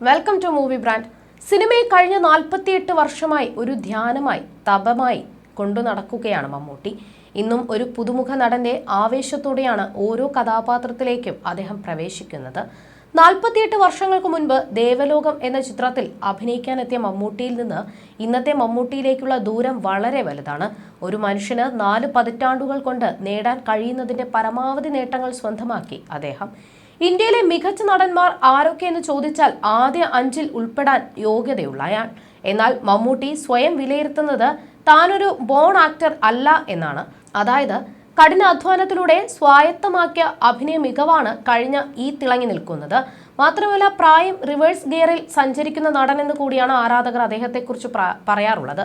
Welcome to movie brand സിനിമയെ കഴിഞ്ഞ നാൽപ്പത്തിയെട്ട് വർഷമായി ഒരു ധ്യാനമായി തപമായി കൊണ്ടു നടക്കുകയാണ് മമ്മൂട്ടി. ഇന്നും ഒരു പുതുമുഖ നടന്റെ ആവേശത്തോടെയാണ് ഓരോ കഥാപാത്രത്തിലേക്കും അദ്ദേഹം പ്രവേശിക്കുന്നത്. നാൽപ്പത്തിയെട്ട് വർഷങ്ങൾക്ക് മുൻപ് ദേവലോകം എന്ന ചിത്രത്തിൽ അഭിനയിക്കാനെത്തിയ മമ്മൂട്ടിയിൽ നിന്ന് ഇന്നത്തെ മമ്മൂട്ടിയിലേക്കുള്ള ദൂരം വളരെ വലുതാണ്. ഒരു മനുഷ്യന് നാല് പതിറ്റാണ്ടുകൾ കൊണ്ട് നേടാൻ കഴിയുന്നതിന്റെ പരമാവധി നേട്ടങ്ങൾ സ്വന്തമാക്കി അദ്ദേഹം. ഇന്ത്യയിലെ മികച്ച നടന്മാർ ആരൊക്കെയെന്ന് ചോദിച്ചാൽ ആദ്യ അഞ്ചിൽ ഉൾപ്പെടാൻ യോഗ്യതയുള്ള അയാൾ എന്നാൽ മമ്മൂട്ടി സ്വയം വിലയിരുത്തുന്നത് താനൊരു ബോൺ ആക്ടർ അല്ല എന്നാണ്. അതായത് കഠിന അധ്വാനത്തിലൂടെ സ്വായത്തമാക്കിയ അഭിനയ മികവാണ് കഴിഞ്ഞ ഈ തിളങ്ങി നിൽക്കുന്നത്. മാത്രമല്ല പ്രായം റിവേഴ്സ് ഗിയറിൽ സഞ്ചരിക്കുന്ന നടൻ എന്ന് കൂടിയാണ് ആരാധകർ അദ്ദേഹത്തെക്കുറിച്ച് പറയാറുള്ളത്.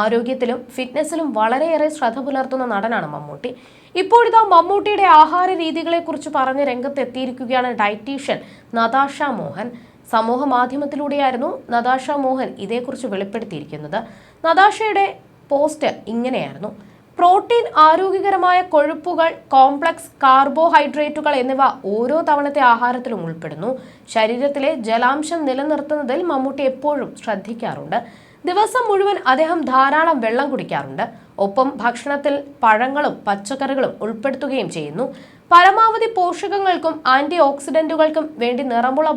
ആരോഗ്യത്തിലും ഫിറ്റ്നസിലും വളരെയേറെ ശ്രദ്ധ പുലർത്തുന്ന നടനാണ് മമ്മൂട്ടി. ഇപ്പോഴിതാ മമ്മൂട്ടിയുടെ ആഹാര രീതികളെക്കുറിച്ച് പറഞ്ഞ് രംഗത്തെത്തിയിരിക്കുകയാണ് ഡയറ്റീഷ്യൻ നതാഷ മോഹൻ. സമൂഹ മാധ്യമത്തിലൂടെയായിരുന്നു നതാഷ മോഹൻ ഇതേക്കുറിച്ച് വെളിപ്പെടുത്തിയിരിക്കുന്നത്. നതാഷയുടെ പോസ്റ്റ് ഇങ്ങനെയായിരുന്നു. പ്രോട്ടീൻ ആരോഗ്യകരമായ കൊഴുപ്പുകൾ കോംപ്ലക്സ് കാർബോഹൈഡ്രേറ്റുകൾ എന്നിവ ഓരോ തവണത്തെ ആഹാരത്തിലും ഉൾപ്പെടുന്നു. ശരീരത്തിലെ ജലാംശം നിലനിർത്തുന്നതിൽ മമ്മൂട്ടി എപ്പോഴും ശ്രദ്ധിക്കാറുണ്ട്. ദിവസം മുഴുവൻ അദ്ദേഹം ധാരാളം വെള്ളം കുടിക്കാറുണ്ട്. ഒപ്പം ഭക്ഷണത്തിൽ പഴങ്ങളും പച്ചക്കറികളും ഉൾപ്പെടുത്തുകയും ചെയ്യുന്നു. പരമാവധി പോഷകങ്ങൾക്കും ആന്റി ഓക്സിഡന്റുകൾക്കും വേണ്ടി നിറമുള്ള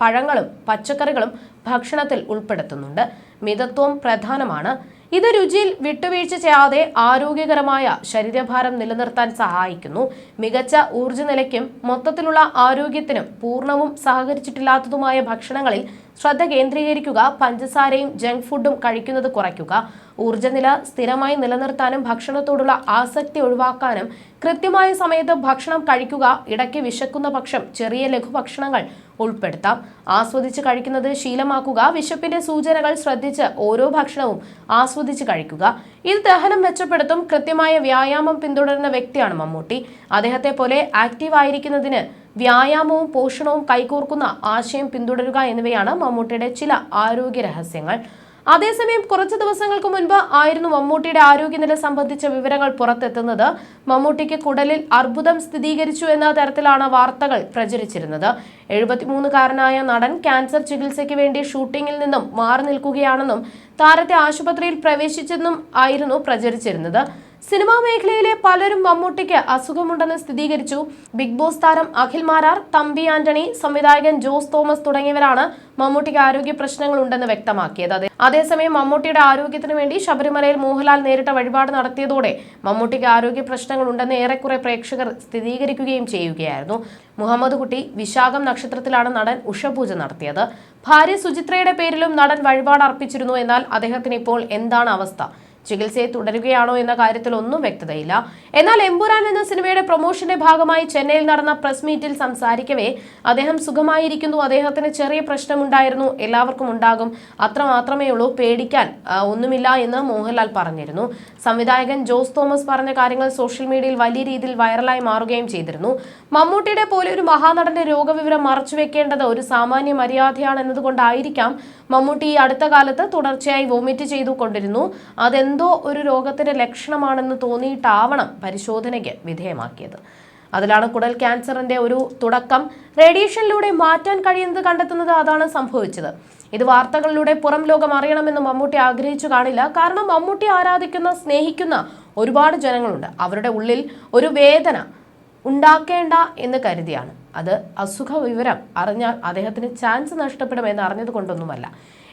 പഴങ്ങളും പച്ചക്കറികളും ഭക്ഷണത്തിൽ ഉൾപ്പെടുത്തുന്നുണ്ട്. മിതത്വം പ്രധാനമാണ്. ഇത് രുചിയിൽ വിട്ടുവീഴ്ച ചെയ്യാതെ ആരോഗ്യകരമായ ശരീരഭാരം നിലനിർത്താൻ സഹായിക്കുന്നു. മികച്ച ഊർജനിലയ്ക്കും മൊത്തത്തിലുള്ള ആരോഗ്യത്തിനും പൂർണവും സഹകരിച്ചിട്ടില്ലാത്തതുമായ ഭക്ഷണങ്ങളിൽ ശ്രദ്ധ കേന്ദ്രീകരിക്കുക പഞ്ചസാരയും ജങ്ക് ഫുഡും കഴിക്കുന്നത് കുറയ്ക്കുക. ഊർജനില സ്ഥിരമായി നിലനിർത്താനും ഭക്ഷണത്തോടുള്ള ആസക്തി ഒഴിവാക്കാനും കൃത്യമായ സമയത്ത് ഭക്ഷണം കഴിക്കുക ഇടയ്ക്ക് വിശക്കുന്ന പക്ഷം ചെറിയ ലഘുഭക്ഷണങ്ങൾ ഉൾപ്പെടുത്താം. ആസ്വദിച്ച് കഴിക്കുന്നത് ശീലമാക്കുക വിശപ്പിന്റെ സൂചനകൾ ശ്രദ്ധിച്ച് ഓരോ ഭക്ഷണവും ആസ്വദിച്ച് കഴിക്കുക. ഇത് ദഹനം മെച്ചപ്പെടുത്തും കൃത്യമായ വ്യായാമം പിന്തുടരുന്ന വ്യക്തിയാണ് മമ്മൂട്ടി. അദ്ദേഹത്തെ പോലെ ആക്റ്റീവ് ആയിരിക്കുന്നതിന് വ്യായാമവും പോഷണവും കൈകോർക്കുന്ന ആശയം പിന്തുടരുക എന്നിവയാണ് മമ്മൂട്ടിയുടെ ചില ആരോഗ്യ രഹസ്യങ്ങൾ. അതേസമയം കുറച്ച് ദിവസങ്ങൾക്ക് മുൻപ് ആയിരുന്നു മമ്മൂട്ടിയുടെ ആരോഗ്യനില സംബന്ധിച്ച വിവരങ്ങൾ പുറത്തെത്തുന്നത്. മമ്മൂട്ടിക്ക് കുടലിൽ അർബുദം സ്ഥിരീകരിച്ചു എന്ന തരത്തിലാണ് വാർത്തകൾ പ്രചരിച്ചിരുന്നത്. എഴുപത്തിമൂന്നുകാരനായ നടൻ ക്യാൻസർ ചികിത്സയ്ക്ക് വേണ്ടി ഷൂട്ടിങ്ങിൽ നിന്നും മാറി നിൽക്കുകയാണെന്നും താരത്തെ ആശുപത്രിയിൽ പ്രവേശിച്ചെന്നും ആയിരുന്നു പ്രചരിച്ചിരുന്നത്. സിനിമാ മേഖലയിലെ പലരും മമ്മൂട്ടിക്ക് അസുഖമുണ്ടെന്ന് സ്ഥിരീകരിച്ചു. ബിഗ് ബോസ് താരം അഖിൽ മാരാർ തമ്പി ആന്റണി സംവിധായകൻ ജോസ് തോമസ് തുടങ്ങിയവരാണ് മമ്മൂട്ടിക്ക് ആരോഗ്യ പ്രശ്നങ്ങൾ ഉണ്ടെന്ന് വ്യക്തമാക്കിയത്. അതെ അതേസമയം മമ്മൂട്ടിയുടെ ആരോഗ്യത്തിന് വേണ്ടി ശബരിമലയിൽ മോഹൻലാൽ നേരിട്ട വഴിപാട് നടത്തിയതോടെ മമ്മൂട്ടിക്ക് ആരോഗ്യ പ്രശ്നങ്ങൾ ഉണ്ടെന്ന് ഏറെക്കുറെ പ്രേക്ഷകർ സ്ഥിരീകരിക്കുകയും ചെയ്യുകയായിരുന്നു. മുഹമ്മദ് കുട്ടി വിശാഖം നക്ഷത്രത്തിലാണ് നടൻ ഉഷപൂജ നടത്തിയത്. ഭാര്യ സുചിത്രയുടെ പേരിലും നടൻ വഴിപാട് അർപ്പിച്ചിരുന്നു എന്നാൽ അദ്ദേഹത്തിന് ഇപ്പോൾ എന്താണ് അവസ്ഥ? ചികിത്സയെ തുടരുകയാണോ എന്ന കാര്യത്തിൽ ഒന്നും വ്യക്തതയില്ല. എന്നാൽ എമ്പുരാൻ എന്ന സിനിമയുടെ പ്രൊമോഷന്റെ ഭാഗമായി ചെന്നൈയിൽ നടന്ന പ്രസ് മീറ്റിൽ സംസാരിക്കവേ അദ്ദേഹം സുഖമായിരിക്കുന്നു അദ്ദേഹത്തിന് ചെറിയ പ്രശ്നമുണ്ടായിരുന്നു എല്ലാവർക്കും ഉണ്ടാകും അത്ര മാത്രമേ ഉള്ളൂ പേടിക്കാൻ ഒന്നുമില്ല എന്ന് മോഹൻലാൽ പറഞ്ഞിരുന്നു. സംവിധായകൻ ജോസ് തോമസ് പറഞ്ഞ കാര്യങ്ങൾ സോഷ്യൽ മീഡിയയിൽ വലിയ രീതിയിൽ വൈറലായി മാറുകയും ചെയ്തിരുന്നു. മമ്മൂട്ടിയുടെ പോലെ ഒരു മഹാനടന്റെ രോഗവിവരം മറച്ചുവെക്കേണ്ടത് ഒരു സാമാന്യ മര്യാദയാണ് എന്നതുകൊണ്ടായിരിക്കാം മമ്മൂട്ടി ഈ അടുത്ത കാലത്ത് തുടർച്ചയായി വോമിറ്റ് ചെയ്തു കൊണ്ടിരുന്നു അതെന്തോ ഒരു രോഗത്തിന്റെ ലക്ഷണമാണെന്ന് തോന്നിയിട്ടാവണം പരിശോധനയ്ക്ക് വിധേയമാക്കിയത്. അതിലാണ് കുടൽ ക്യാൻസറിന്റെ ഒരു തുടക്കം. റേഡിയേഷനിലൂടെ മാറ്റാൻ കഴിയുന്നത് കണ്ടെത്തുന്നത് അതാണ് സംഭവിച്ചത്. ഇത് വാർത്തകളിലൂടെ പുറം ലോകം അറിയണമെന്ന് മമ്മൂട്ടി ആഗ്രഹിച്ചു കാണില്ല. കാരണം മമ്മൂട്ടി ആരാധിക്കുന്ന സ്നേഹിക്കുന്ന ഒരുപാട് ജനങ്ങളുണ്ട്. അവരുടെ ഉള്ളിൽ ഒരു വേദന ഉണ്ടാക്കേണ്ട എന്ന് കരുതിയാണ്. അത് അസുഖ വിവരം അറിഞ്ഞാൽ അദ്ദേഹത്തിന് ചാൻസ് നഷ്ടപ്പെടുമെന്ന് അറിഞ്ഞത് കൊണ്ടൊന്നുമല്ല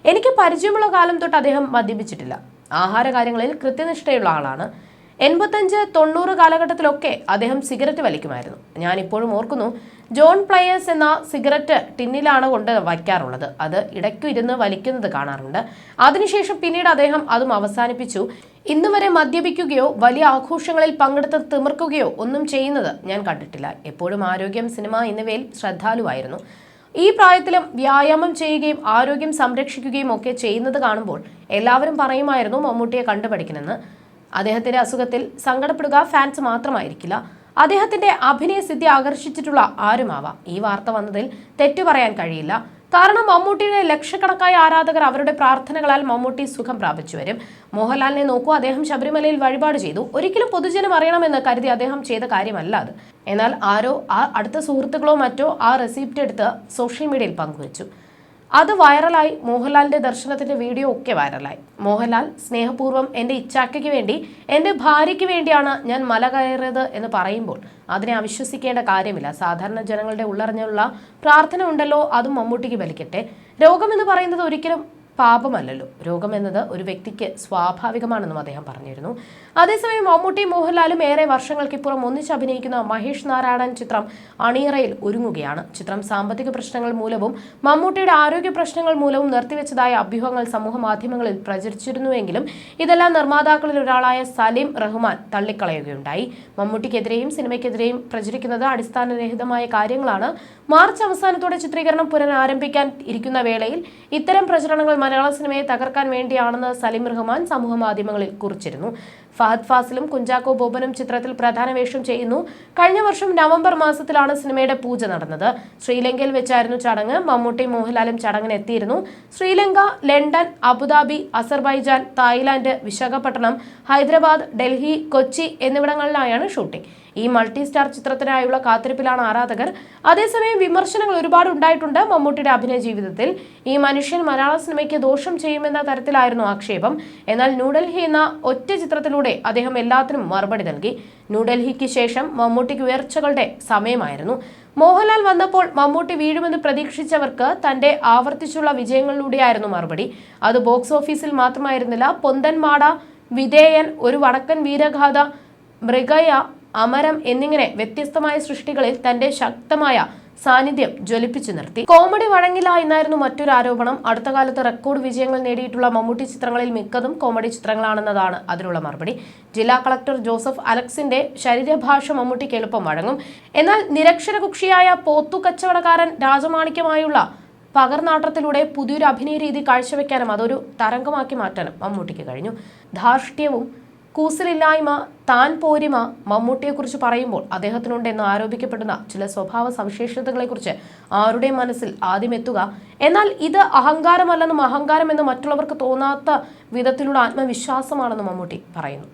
എനിക്ക് പരിചയമുള്ള കാലം തൊട്ട് അദ്ദേഹം മദ്യപിച്ചിട്ടില്ല. ആഹാര കാര്യങ്ങളിൽ കൃത്യനിഷ്ഠയുള്ള ആളാണ്. എൺപത്തഞ്ച് തൊണ്ണൂറ് കാലഘട്ടത്തിലൊക്കെ അദ്ദേഹം സിഗരറ്റ് വലിക്കുമായിരുന്നു. ഞാൻ ഇപ്പോഴും ഓർക്കുന്നു ജോൺ പ്ലയേഴ്സ് എന്ന സിഗരറ്റ് ടിന്നിലാണ് കൊണ്ട് വയ്ക്കാറുള്ളത്. അത് ഇടയ്ക്കു ഇരുന്ന് വലിക്കുന്നത് കാണാറുണ്ട്. അതിനുശേഷം പിന്നീട് അദ്ദേഹം അതും അവസാനിപ്പിച്ചു. ഇന്ന് വരെ മദ്യപിക്കുകയോ വലിയ ആഘോഷങ്ങളിൽ പങ്കെടുത്ത് തിമിർക്കുകയോ ഒന്നും ചെയ്യുന്നത് ഞാൻ കണ്ടിട്ടില്ല. എപ്പോഴും ആരോഗ്യം സിനിമ എന്നിവയിൽ ശ്രദ്ധാലുവായിരുന്നു. ഈ പ്രായത്തിലും വ്യായാമം ചെയ്യുകയും ആരോഗ്യം സംരക്ഷിക്കുകയും ഒക്കെ ചെയ്യുന്നത് കാണുമ്പോൾ എല്ലാവരും പറയുമായിരുന്നു മമ്മൂട്ടിയെ കണ്ടുപഠിക്കണമെന്ന്. അദ്ദേഹത്തിന്റെ അസുഖത്തിൽ സങ്കടപ്പെടുക ഫാൻസ് മാത്രമായിരിക്കില്ല. അദ്ദേഹത്തിന്റെ അഭിനയ സിദ്ധി ആകർഷിച്ചിട്ടുള്ള ആരുമാവാം? ഈ വാർത്ത വന്നതിൽ തെറ്റു പറയാൻ കഴിയില്ല. കാരണം മമ്മൂട്ടിയുടെ ലക്ഷക്കണക്കായ ആരാധകർ അവരുടെ പ്രാർത്ഥനകളാൽ മമ്മൂട്ടി സുഖം പ്രാപിച്ചു വരും. മോഹൻലാലിനെ നോക്കൂ അദ്ദേഹം ശബരിമലയിൽ വഴിപാട് ചെയ്തു. ഒരിക്കലും പൊതുജനം അറിയണമെന്ന് കരുതി അദ്ദേഹം ചെയ്ത കാര്യമല്ല അത്. എന്നാൽ ആരോ ആ അടുത്ത സുഹൃത്തുക്കളോ മറ്റോ ആ റെസിപ്റ്റ് എടുത്ത് സോഷ്യൽ മീഡിയയിൽ പങ്കുവച്ചു. അത് വൈറലായി. മോഹൻലാലിന്റെ ദർശനത്തിന്റെ വീഡിയോ ഒക്കെ വൈറലായി. മോഹൻലാൽ സ്നേഹപൂർവം എന്റെ ഇച്ചാക്കയ്ക്ക് വേണ്ടി എന്റെ ഭാര്യയ്ക്ക് വേണ്ടിയാണ് ഞാൻ മല കയറിയത് എന്ന് പറയുമ്പോൾ അതിനെ അവിശ്വസിക്കേണ്ട കാര്യമില്ല. സാധാരണ ജനങ്ങളുടെ ഉള്ളറിഞ്ഞുള്ള പ്രാർത്ഥന ഉണ്ടല്ലോ അതും മമ്മൂട്ടിക്ക് വലിക്കട്ടെ എന്ന് പറയുന്നത് ഒരിക്കലും പാപമല്ലല്ലോ. രോഗം എന്നത് ഒരു വ്യക്തിക്ക് സ്വാഭാവികമാണെന്നും അദ്ദേഹം പറഞ്ഞിരുന്നു. അതേസമയം മമ്മൂട്ടി മോഹൻലാലും ഏറെ വർഷങ്ങൾക്കിപ്പുറം ഒന്നിച്ച് അഭിനയിക്കുന്ന മഹേഷ് നാരായണൻ ചിത്രം അണിയറയിൽ ഒരുങ്ങുകയാണ്. ചിത്രം സാമ്പത്തിക പ്രശ്നങ്ങൾ മൂലവും മമ്മൂട്ടിയുടെ ആരോഗ്യ പ്രശ്നങ്ങൾ മൂലവും നിർത്തിവെച്ചതായ അഭ്യൂഹങ്ങൾ സമൂഹ മാധ്യമങ്ങളിൽ പ്രചരിച്ചിരുന്നുവെങ്കിലും ഇതെല്ലാം നിർമ്മാതാക്കളിൽ ഒരാളായ സലീം റഹ്മാൻ തള്ളിക്കളയുകയുണ്ടായി. മമ്മൂട്ടിക്കെതിരെയും സിനിമയ്ക്കെതിരെയും പ്രചരിക്കുന്നത് അടിസ്ഥാനരഹിതമായ കാര്യങ്ങളാണ്. മാർച്ച് അവസാനത്തോടെ ചിത്രീകരണം പുനരാരംഭിക്കാൻ ഇരിക്കുന്ന വേളയിൽ ഇത്തരം പ്രചരണങ്ങൾ മലയാള സിനിമയെ തകർക്കാൻ വേണ്ടിയാണെന്ന് സലിം റഹ്മാൻ സമൂഹ മാധ്യമങ്ങളിൽ കുറിച്ചിരുന്നു. ഫഹദ് ഫാസിലും കുഞ്ചാക്കോ ബോബനും ചിത്രത്തിൽ പ്രധാന വേഷം ചെയ്യുന്നു. കഴിഞ്ഞ വർഷം നവംബർ മാസത്തിലാണ് സിനിമയുടെ പൂജ നടന്നത്. ശ്രീലങ്കയിൽ വെച്ചായിരുന്നു ചടങ്ങ്. മമ്മൂട്ടി മോഹൻലാലും ചടങ്ങിന് എത്തിയിരുന്നു. Sri Lanka London Abu Dhabi Azerbaijan Thailand Visakhapatnam Hyderabad Delhi Kochi എന്നിവിടങ്ങളിലായാണ് shooting. ഈ മൾട്ടി സ്റ്റാർ ചിത്രത്തിനായുള്ള കാത്തിരിപ്പിലാണ് ആരാധകർ. അതേസമയം വിമർശനങ്ങൾ ഒരുപാട് ഉണ്ടായിട്ടുണ്ട് മമ്മൂട്ടിയുടെ അഭിനയ ജീവിതത്തിൽ. ഈ മനുഷ്യൻ മലയാള സിനിമയ്ക്ക് ദോഷം ചെയ്യുമെന്ന തരത്തിലായിരുന്നു ആക്ഷേപം. എന്നാൽ ന്യൂഡൽഹി എന്ന ഒറ്റ ചിത്രത്തിലൂടെ അദ്ദേഹം എല്ലാത്തിനും മറുപടി നൽകി. ന്യൂഡൽഹിക്ക് ശേഷം മമ്മൂട്ടിക്ക് ഉയർച്ചകളുടെ സമയമായിരുന്നു. മോഹൻലാൽ വന്നപ്പോൾ മമ്മൂട്ടി വീഴുമെന്ന് പ്രതീക്ഷിച്ചവർക്ക് തന്റെ ആവർത്തിച്ചുള്ള വിജയങ്ങളിലൂടെയായിരുന്നു മറുപടി. അത് ബോക്സ് ഓഫീസിൽ മാത്രമായിരുന്നില്ല പൊന്തൻമാട വിധേയൻ ഒരു വടക്കൻ വീരഗാഥ മൃഗയ അമരം എന്നിങ്ങനെ വ്യത്യസ്തമായ സൃഷ്ടികളിൽ തന്റെ ശക്തമായ സാന്നിധ്യം ജ്വലിപ്പിച്ചു നിർത്തി. കോമഡി വഴങ്ങില്ല എന്നായിരുന്നു മറ്റൊരു ആരോപണം. അടുത്ത കാലത്ത് റെക്കോർഡ് വിജയങ്ങൾ നേടിയിട്ടുള്ള മമ്മൂട്ടി ചിത്രങ്ങളിൽ മിക്കതും കോമഡി ചിത്രങ്ങളാണെന്നതാണ് അതിനുള്ള മറുപടി. ജില്ലാ കളക്ടർ ജോസഫ് അലക്സിന്റെ ശരീരഭാഷ മമ്മൂട്ടിക്ക് എളുപ്പം വഴങ്ങും. എന്നാൽ നിരക്ഷരകുക്ഷിയായ പോത്തു കച്ചവടക്കാരൻ രാജമാണിക്യമായുള്ള പകർനാട്ടത്തിലൂടെ പുതിയൊരു അഭിനയ രീതി കാഴ്ചവെക്കാനും അതൊരു തരംഗമാക്കി മാറ്റാനും മമ്മൂട്ടിക്ക് കഴിഞ്ഞു. ധാർഷ്ട്യവും കൂസലില്ലായ്മ താൻ പോരിമ മമ്മൂട്ടിയെക്കുറിച്ച് പറയുമ്പോൾ അദ്ദേഹത്തിനുണ്ടെന്ന് ആരോപിക്കപ്പെടുന്ന ചില സ്വഭാവ സവിശേഷതകളെക്കുറിച്ച് ആരുടെ മനസ്സിൽ ആദ്യം എത്തുക? എന്നാൽ ഇത് അഹങ്കാരമല്ലെന്നും അഹങ്കാരമെന്ന് മറ്റുള്ളവർക്ക് തോന്നാത്ത വിധത്തിലുള്ള ആത്മവിശ്വാസമാണെന്നും മമ്മൂട്ടി പറയുന്നു.